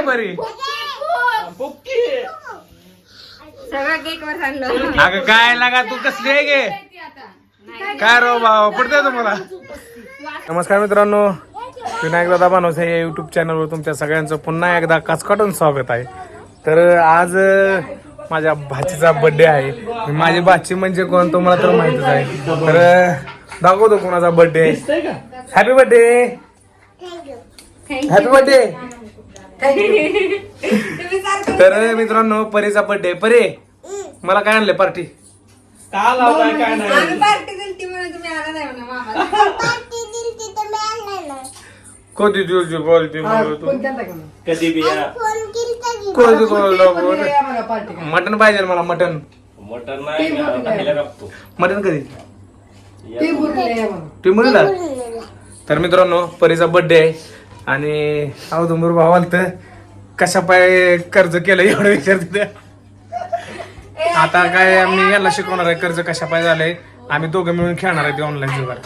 काय बरी. बुक्की. सगळं केक वर सांगलं अगं काय लागा तू कसली आहे गे? काय रो भाऊ पडतोय तुम्हाला? नमस्कार मित्रांनो. विनायक दादा बनवसे या युट्यूब चॅनलवर तुमच्या सगळ्यांचं पुन्हा एकदा कचकटून स्वागत आहे. तर आज माझ्या भाचीचा बर्थडे आहे. माझी भाची म्हणजे कोण तुम्हाला तर माहितच आहे. तर दाखवतो कोणाचा birthday happy birthday happy birthday तर मित्रांनो परीचा बर्थडे परे मला काय आणले पार्टी का लावलाय काय नाही? आम्ही पार्टी दिली म्हणून तुम्ही आला नाही म्हणा मामाला. कधी दिवशी बोलते कधी बिया कधी मटन पाहिजे मला मटन मटन नाही मटन कधी? तर मित्रांनो परीचा बर्थडे आहे. आणि अवधूंबर भाव आलत. कशा पाय कर्ज केलं एवढं विचारते आता काय मी याला शिकवणार आहे कर्ज कशा पाय झालंय? आम्ही दोघं मिळून खेळणार आहे ते ऑनलाईन जुगार.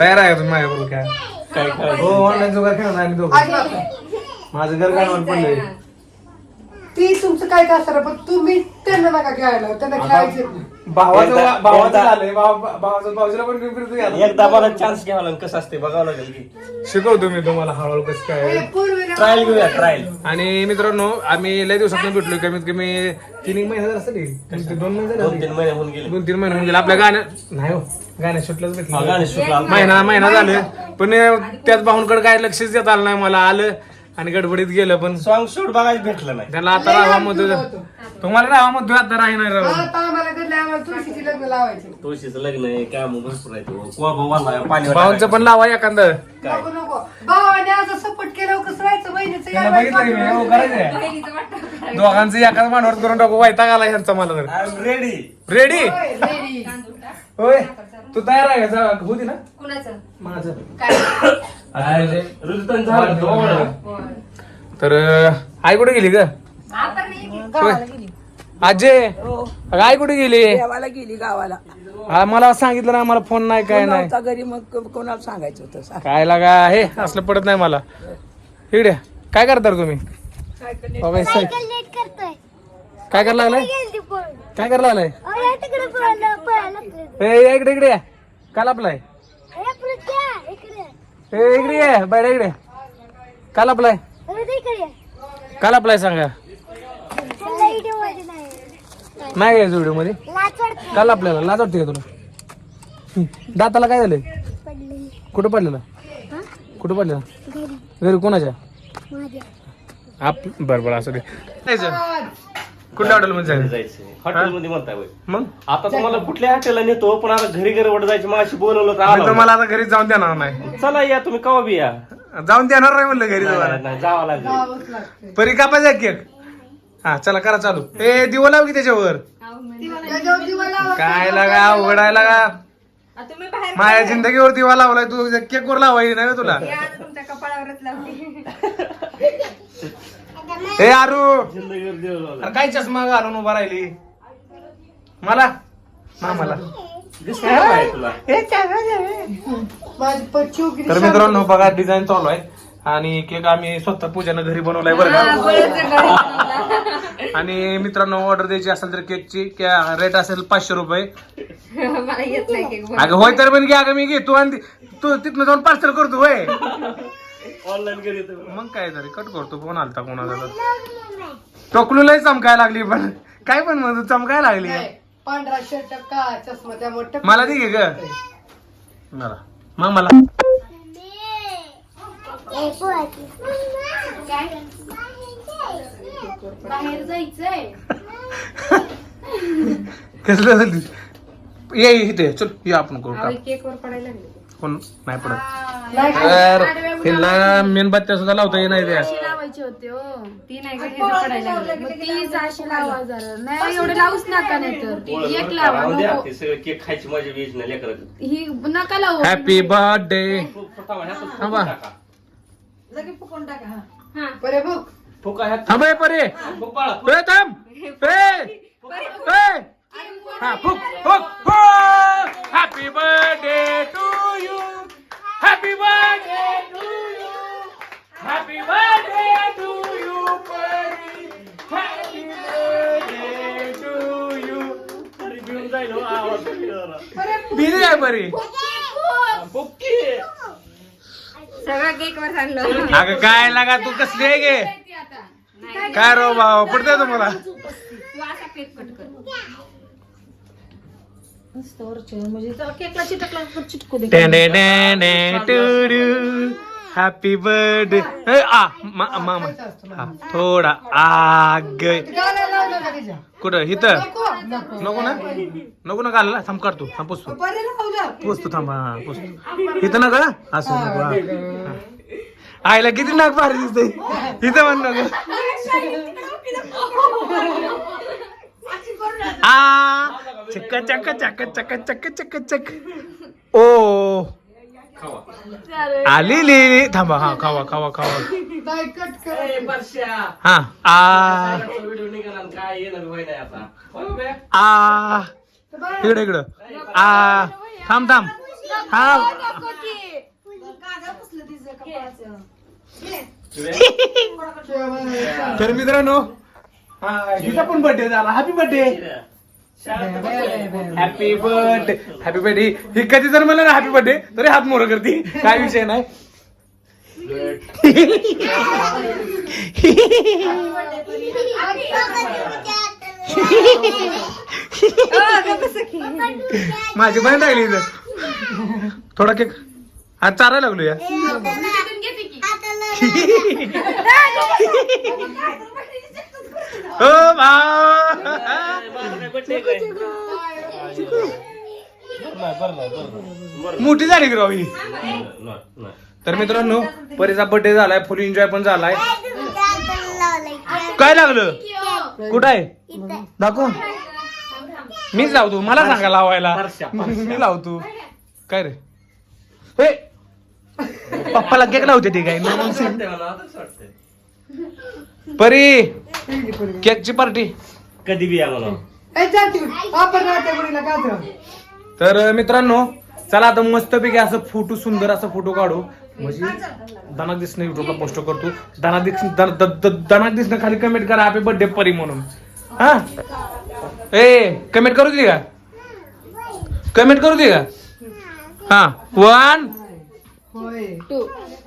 तयार आहे तुम्ही माझ्याबरोबर काय? काय हो ऑनलाईन जुगार खेळणार आम्ही दोघं. माझं घर गाणं पडलंय. ती तुमचं काय काय असणार पण तुम्ही त्यांना नका खेळायला. त्यांना खेळायचे. भावाचं एकदा- भावाचं एकदा- झालंय. भावा- भावाचं भाऊजीला पण घेऊन फिरतो घ्या. एकदा मला चान्स घ्यावा लागेल. कसं असते बघावं लागेल की. शिकवतो मी तुम्हाला हळूहळू कसं काय ट्रायल घेऊया ट्रायल आणि मित्रांनो आम्ही लय दिवसातून भेटलोय. कमीत कमी तीन एक महिने झाले असतील. की? दोन महिने दोन झाले तीन महिने होऊन गेले. दोन तीन महिने होऊन गेले. आपल्या गाण्या नाही हो गाण्या शूटलाच हा, भेटलं गाणे सुटला महिना महिना झाले. पण त्याच भाऊंकडे काय लक्षच देता आलं नाही मला. आलं आणि गडबडीत गेलं पण सॉंग शूट बघायला भेटलं नाही. त्याला आता राहा मध्ये तुम्हाला राहा मध्ये आता राही नाही राहू आता आम्हाला घडलं आम्हाला तुळशीची लग्न लावायचे? तुळशीचं लग्न आहे काम भरपूर आहे तो कोबा वाला पाणी भाऊंचं पण लावा एखादं. नको नको. भावाने असं सपोर्ट केलं कसं राहायचं बहिणीचं त्याला यायला बघितलं की मी, हो, करायचंय. बहिणीचं वाटतं दोघांचं एकाच मांडवर करून टाकू वैताग आला ह्यांचा मला तर. Ready ready. होय तू तयार आहे का? जा, होती ना. कुणाचं? माझं. काय? आता ऋतुतन झालं जवळ. तर अं, आई कुठे गेली ग? आपण नाही अजय अगं, आई कुठे गेली? देवाला गेली गावाला. हा, मला सांगितलं नाही मला फोन नाही काय नाही. नव्हता घरी मग को- कोणाला सांगायचं होतं? सांग. काय लागा हे असलं पडत नाही मला. इकडे काय करता रे तुम्ही? बाबा, हे काय करायला लागलाय? काय करायला लागलाय ए इकडे इकडे या. काल आपलाय. ए इकडे ये. बैठा इकडे काल आपलाय. काल आपलाय सांगा. नाही. यायचं व्हिडिओमध्ये. काल आपल्याला लाज वाटते का तुला. दाताला काय झालंय? कुठं पडलेलं? कुठं पडलेलं? घरी. कोणाच्या? आप बर बर असं दे. कुठल्या हॉटेल मध्ये जायचं? जायचं. हॉटेलमध्ये म्हणताय होय. मग? आता तुम्हाला कुठल्या हॉटेलला नेतो पण आता घरी घरी वड जायचं माझी बोलवलं तर मी आलो तुम्हाला आता घरी जाऊन देणार नाही. चला या तुम्ही कवा बी या. जाऊन देणार नाही म्हणलं घरी तुम्हाला नाही, जावं लागेल. जावंच. परी कापायचा केक हा चला करा चालू. ए दिवं लाव की त्याच्यावर. त्याच्यावर दिवा लावा. काय लागा उघडायला लागा. तुम्ही बाहेर माझ्या जिंदगीवर दिवा लावलाय तू केक वर लावायची नाही तुला. हे आज तुमच्या कपाळावरच लावते. ए आरू. अरे काय चष्मा घालून उभा राहिली? मला? मामाला तर मित्रांनो बघा डिझाईन चालू आहे. आणि केक आम्ही स्वतः पूजानं घरी बनवलाय बरं का? आणि मित्रांनो ऑर्डर द्यायची असेल तर केकची रेट असेल पाचशे रुपये. अगं होय तर पण घे अगं मी घे. तू आणि तू तिथनं जाऊन पार्सल करतो होय. ऑनलाईन घरी येतो. मग काय तरी कट करतो फोन आलता कोणाचा तर. टोकलूलाही चमकाय लागली पण. काय पण म्हणतो चमकाय लागली. पांढरा शर्ट का चष्मा त्यामुळे टक- मला ती घे ग. मला. मग मला. बाहेर जायचंय. कसलं? झाली ये ये इथे चल ये आपण करू. केक वर पडायला लागले. कोण नाही पडत. तर हिला मेणबत्त्या सुद्धा लावता येत नाही त्या लावायचे होते हो. ती नाही का तिथं पडायला लागले. मग ती अशी लावा जरा. नाही एवढे लावूच नका नाही तर एक लावा द्या. नको. ते सगळं केक खायची वीज नाही लेकरं. ही नका लावू. हॅपी बर्थडे थांबा, फुकून. टाका. बरे बघ फुका. ह्यात. थांब ए परे. फुक बाळा, फुक. ए थांब. ए ए. हा फुक फुक happy birthday to you happy birthday to you happy birthday to you happy birthday to you जाईल हो आवाज सगळा केक वर सांगलो अगं काय लागा तू कसली आहे गे? काय रो हो, भाऊ पडतोय तुम्हाला? म्हणजे केकला चिटकला चिटकू दे. हॅपी बर्थडे आ मा- मामा हा, थोडा आग. गाला लावलं का तिच्या? कुठं? इथं? नको, नको. ना? नको ना घालला थांब काढतो थांब पुसतो. बरे लावलं. पुसतो थांब हा पुसतो. इथं नका? असं नको हा. आईला किती नाक भारी दिसते इथं म्हण नको. आ चक्क चक्क चक्क चक्क चक्क चक्क चक्क. ओ. आली ली थांबा हा खावा खावा खावा. नाही, कट कर. हा आ? आ. इकडे इकडं. आ. थांब थांब. थांब तर मित्रांनो हा, हिचा पण बर्थडे झाला. Happy birthday happy birthday happy birthday ही कधी जर म्हणलं ना हॅपी बर्थडे तरी हात मोर करते. काय विषय नाही. माझी बहीण राहिली इथं. थोडा केक. आज चारायला लागलो या. भाऊ मोठी झाली की राव ही. तर मित्रांनो परीचा बर्थडे झालाय फुल एन्जॉय पण झालाय. काय लागलं? कुठं आहे? दाखव. मीच लावतो मला सांगा लावायला. मी लावतो. काय रे? हे. पप्पाला केक लावते ते काय परी. केकची पार्टी. कधी बी या मला तर. तर मित्रांनो चला आता मस्तपैकी असं फोटो सुंदर असा फोटो काढू. म्हणजे दानाक दिसणं युट्यूबला पोस्ट करतो. दाना दिस दानाक दिसणं खाली कमेंट करा. हॅपी बर्थडे परी म्हणून. हा? ए कमेंट करू दे का? कमेंट करू दे का? हा. वन.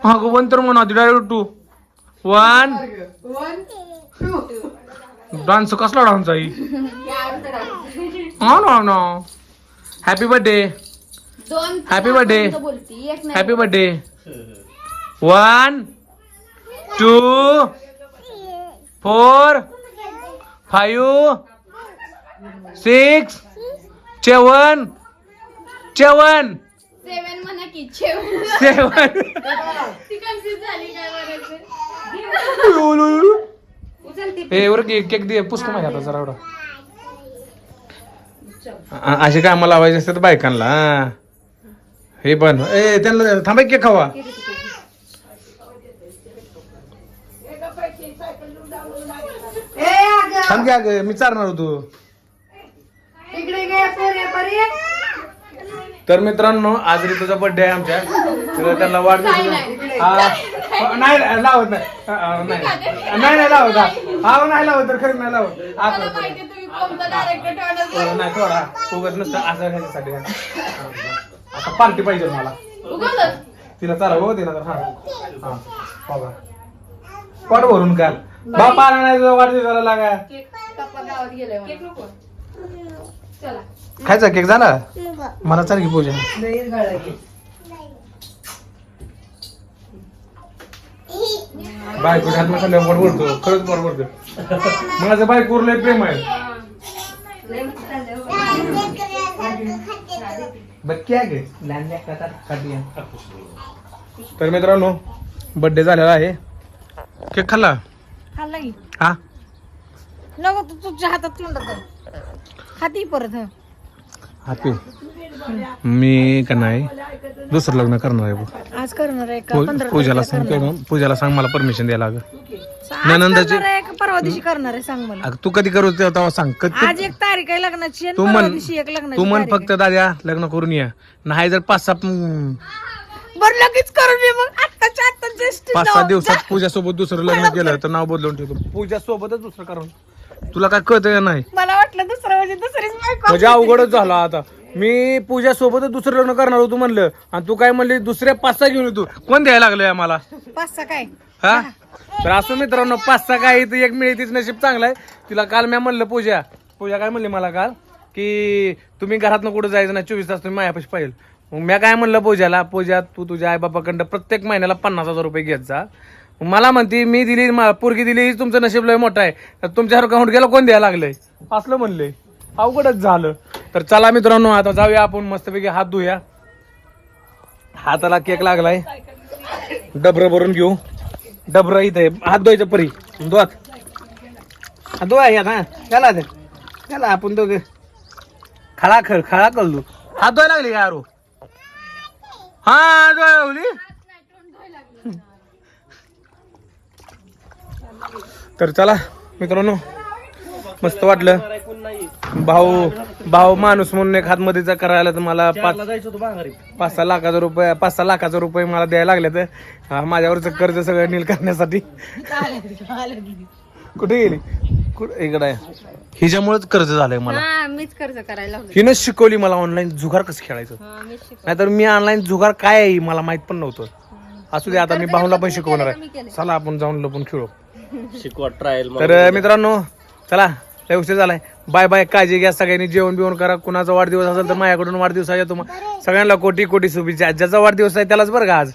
हा वन तर म्हणा direct two one One, two. Dance कसला डान्स आहे? हा ना ना हॅपी बर्थडे दोन हॅपी बर्थडे बोलती. एक happy birthday one two four five six seven seven seven म्हणा की सेवन झाली काय हे वर केक केक दे. पुस्तक माझ्या हातात जरा एवढा. असे काम लावायचे असतात बायकांना. हा. पण ए त्यांना थांबा केक खावा. थांब की अगं मी चालणार होतो. इकडे गे, पोरी, पोरी. तर मित्रांनो आज ऋतूचा बर्थडे आहे आमच्या. तर त्यांना वाढदिवस हा. नाही. नाही, लावत नाही. हा, हा, नाही. नाही नाही लावत हा. हा नाही लावत तर खरं नाही लावत. आता तुम्ही कोणता डायरेक्टर अ, नाही थोडा उगत नसतं असं ह्याच्यासाठी हा. आता पार्टी पाहिजे मला. तिला चाला हो तिला तर हा. हा बघा. पोट भरून काल बाप तुझा वाढदिवसाला लागा. पप्पा गावात गेले केक नको. चला. खायचा केक झाला? मला चाल की पूजा. बायको हात खाल्ल्या पोट भरतो खरंच पोट भरतो माझं बायकोवर लय प्रेम आहे. तर मित्रांनो बर्थडे झालेला आहे. केक खाल्ला? खाल्ला की. हा? नको तू तुझ्या हातात तोंडात खाती परत. हॅपी. मी का नाही? दुसरं लग्न करणार आहे. आज करणार आहे का? पू- पंधरा पूजाला सांग? किंवा पूजाला सांग मला परमिशन द्यायला आहे का? परवा दिवशी करणार आहे सांग मला. अगं, तू कधी करू ते तेव्हा सांग. कधी आज एक तारीख आहे लग्नाची आणि तू परवा म्हण दिवशी एक लग्नाची तू म्हण तारीख फक्त दाद्या लग्न करून या. नाही जर पाच आहे. बरं लगेच करून मी मग. आत्ताच्या आत्ता जस्ट पाच सात दिवसात पूजा सोबत दुसरं लग्न केलं तर नाव बदलून ठेवतो. पूजा सोबतच दुसरं करून. तुला काय कळत नाही? मला वाटलं दुसरं म्हणजे दुसरीच बायको म्हणजे अवघडच झाला आता. मी पूजा सोबतच दुसरं लग्न करणार होतो म्हणलं. आणि तू काय म्हणली दुसऱ्या पाच सहा घेऊन येतो कोण द्यायला लागलोय आम्हाला पाच सहा काय? हा? तर असं मित्रांनो पाच सहा काय इथं एक मिळते तिचं नशीब चांगलं आहे तिला काल मी म्हणलं पूजा पूजा काय म्हणली मला काल? की तुम्ही घरातनं कुठं जायचं नाही चोवीस तास तुम्ही मायापाशी पाहिजे मग मी काय म्हणलं पूजाला पूजा तू तुझ्या आईबापाकडं प्रत्येक महिन्याला पन्नास हजार रुपये घेत जा. मला म्हणती मी दिली मा- पोरगी दिली तुमचं नशीब लय मोठं आहे. तर तुमच्या अकाउंट गेला कोण द्यायला लागलंय? असलं म्हणलंय अवघडच झालं. तर चला मित्रांनो आता जाऊया आपण मस्तपैकी हात धुया. हाताला केक लागलाय. डबर भरून घेऊ. डबर इथे. हात धुवायचं परी. धुवात हात धुवा यात हा दे त्याला आपण दोघे. खळा खळ खळा कळलो हात धुवायला लागली का यारो हा धुवायला लागली? तर चला मित्रांनो मस्त वाटलं. भाऊ भाऊ माणूस म्हणून एक हातमध्येचा करायला तर मला पाच पाच सहा लाखाचा रुपये पाच सहा लाखाचा रुपये मला द्यायला लागले तर माझ्यावरचं कर्ज सगळं नील करण्यासाठी. कुठे गेली? कुठे इकडे आहे. हिच्यामुळेच कर्ज झालंय मला. हा मीच कर्ज करायला लागलो हिनंच शिकवली मला ऑनलाईन जुगार कसं खेळायचं. हा. नाहीतर मी ऑनलाईन जुगार काय आहे मला माहीत पण नव्हतं. असू दे आता मी भाऊला पण शिकवणार आहे. चला आपण जाऊन लपून खेळू. शिकवा ट्रायल तर मित्रांनो चला लय उशीर झालाय. बाय बाय काळजी घ्या सगळ्यांनी जेवण बिवण करा. कुणाचा वाढदिवस असेल तर माझ्याकडून वाढदिवसाच्या तुम्हाला सगळ्यांना कोटी कोटी शुभेच्छा. ज्याचा वाढदिवस आहे त्यालाच बरं का आज?